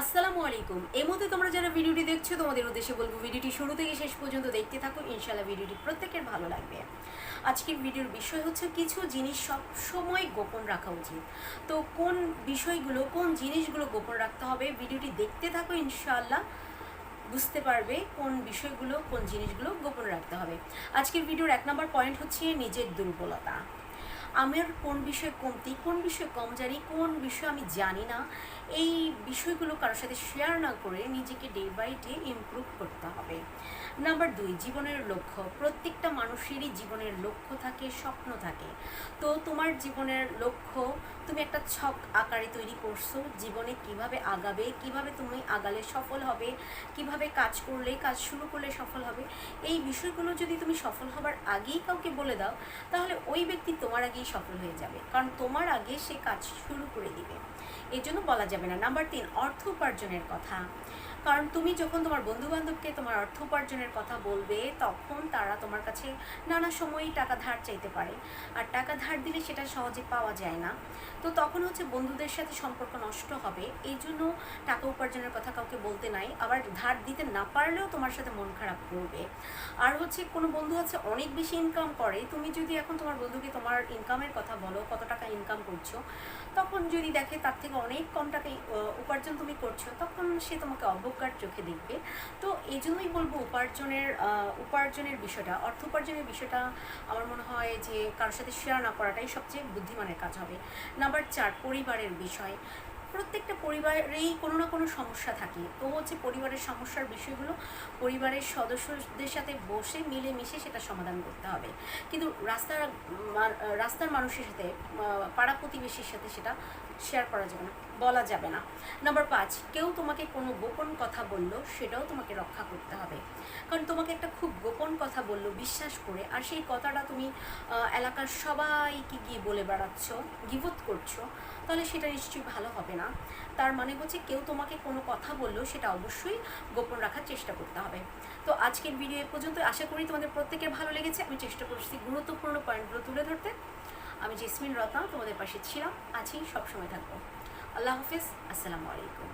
আসসালামু আলাইকুম। এই মুহূর্তে তোমরা যারা ভিডিওটি দেখছ, তোমাদের উদ্দেশ্যে বলব ভিডিওটি শুরু থেকে শেষ পর্যন্ত দেখতে থাকো। ইনশাল্লাহ ভিডিওটি প্রত্যেকের ভালো লাগবে। আজকের ভিডিওর বিষয় হচ্ছে কিছু জিনিস সব সময় গোপন রাখা উচিত। তো কোন বিষয়গুলো, কোন জিনিসগুলো গোপন রাখতে হবে, ভিডিওটি দেখতে থাকো ইনশাল্লাহ বুঝতে পারবে কোন বিষয়গুলো, কোন জিনিসগুলো গোপন রাখতে হবে। আজকের ভিডিওর এক নম্বর পয়েন্ট হচ্ছে নিজের দুর্বলতা। আমার কোন বিষয়ে কমতি, কোন বিষয়ে কম জানি, কোন বিষয়ে আমি জানি না এই বিষয়গুলো কারোর সাথে শেয়ার না করে নিজেকে ডে বাই ডে ইমপ্রুভ করতে হবে। নাম্বার দুই, জীবনের লক্ষ্য। প্রত্যেকটা মানুষেরই জীবনের লক্ষ্য থাকে, স্বপ্ন থাকে। তো তোমার জীবনের লক্ষ্য, তুমি একটা ছক আকারে তৈরি করছ, জীবনে কীভাবে আগাবে, কীভাবে তুমি আগালে সফল হবে, কীভাবে কাজ করলে, কাজ শুরু করলে সফল হবে, এই বিষয়গুলো যদি তুমি সফল হবার আগেই কাউকে বলে দাও, তাহলে ওই ব্যক্তি তোমার আগেই সফল হয়ে যাবে। কারণ তোমার আগে সে কাজ শুরু করে দিবে। এর জন্য বলা যাবে না। নাম্বার তিন অর্থ উপার্জনের কথা। কারণ তুমি যখন তোমার বন্ধু বান্ধবকে তোমার অর্থ উপার্জনের কথা বলবে, তখন তারা তোমার কাছে নানা সময়ই টাকা ধার চাইতে পারে। আর টাকা ধার দিলে সেটা সহজে পাওয়া যায় না। তো তখন হচ্ছে বন্ধুদের সাথে সম্পর্ক নষ্ট হবে। এই জন্য টাকা উপার্জনের কথা কাউকে বলতে নাই। আবার ধার দিতে না পারলেও তোমার সাথে মন খারাপ করবে। আর হচ্ছে কোনো বন্ধু আছে অনেক বেশি ইনকাম করে। তুমি যদি এখন তোমার বন্ধুকে তোমার ইনকামের কথা বলো, কত টাকা ইনকাম করছ, তখন যদি দেখে তার থেকে অনেক কম টাকা উপার্জন তুমি করছ, তখন সে তোমাকে অবজ্ঞার চোখে দেখবে। তো এই জন্যই বলব উপার্জনের উপার্জনের বিষয়টা, অর্থ উপার্জনের বিষয়টা আমার মনে হয় যে কারোর সাথে শেয়ার না করাটাই সবচেয়ে বুদ্ধিমানের কাজ হবে। নাম্বার চার, পরিবারের বিষয়। প্রত্যেকটা পরিবারেই কোনো না কোনো সমস্যা থাকে। তো হচ্ছে পরিবারের সমস্যার বিষয়গুলো পরিবারের সদস্যদের সাথে বসে মিলে মিশে সেটা সমাধান করতে হবে। কিন্তু রাস্তার রাস্তার মানুষের সাথে পাড়া প্রতিবেশীর সাথে সেটা শেয়ার করা যাবে না, বলা যাবে না। নাম্বার পাঁচ, কেউ তোমাকে কোনো গোপন কথা বলল সেটাও তোমাকে রক্ষা করতে হবে। কারণ তোমাকে একটা খুব গোপন কথা বলল, বিশ্বাস করে, আর সেই কথাটা তুমি এলাকার সবাইকে গিয়ে বলে বেড়াচ্ছ, গিবোধ করছ, তাহলে সেটা নিশ্চয়ই ভালো হবে না। তার মানে হচ্ছে কেউ তোমাকে কোনো কথা বলল সেটা অবশ্যই গোপন রাখার চেষ্টা করতে হবে। তো আজকের ভিডিও পর্যন্ত আশা করি তোমাদের প্রত্যেকের ভালো লেগেছে। আমি চেষ্টা করছি গুরুত্বপূর্ণ পয়েন্টগুলো তুলে ধরতে। আমি জেসমিন রত্না, তোমাদের পাশে ছিলাম। আছি, সবসময় থাকব। আল্লাহ হাফিজ, আসসালামু আলাইকুম।